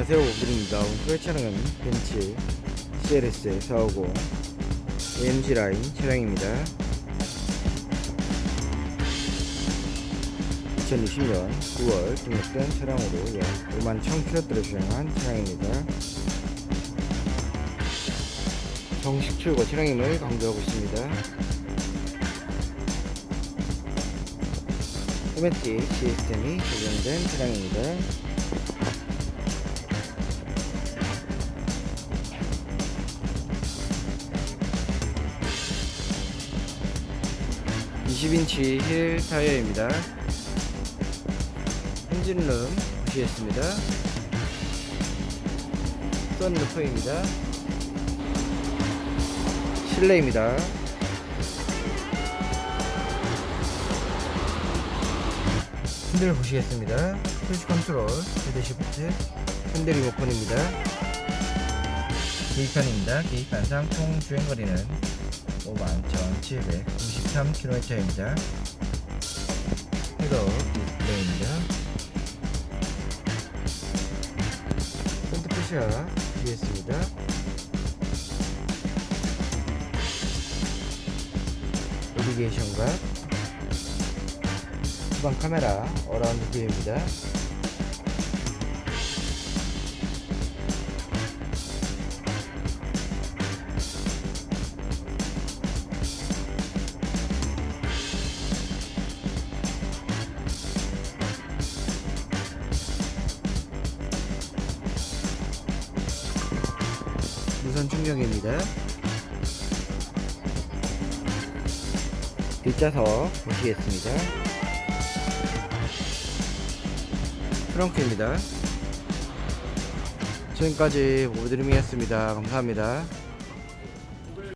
안녕하세요. 오길입니다. 오늘 차량은 벤츠 CLS 450 AMG 라인 차량입니다. 2020년 9월 등록된 차량으로 약 5만 1000km를 주행한 차량입니다. 정식 출고 차량임을 강조하고 있습니다. 오토매틱 시스템이 적용된 차량입니다 20인치 힐 타이어입니다. 엔진룸 보시겠습니다. 썬루프입니다. 실내입니다. 핸들 보시겠습니다. 크루즈 컨트롤, 헤드 시프트, 핸들 리모컨입니다. 계기판입니다. 계기판상 총 주행거리는 51,793km입니다. 헤더 디스플레이입니다. 펜트푸시아 뒤에있습니다. 내비게이션과 후방 카메라 어라운드 뷰입니다. 무선 충격입니다. 뒷좌석 보시겠습니다. 트렁크입니다. 지금까지 모드림이었습니다. 감사합니다.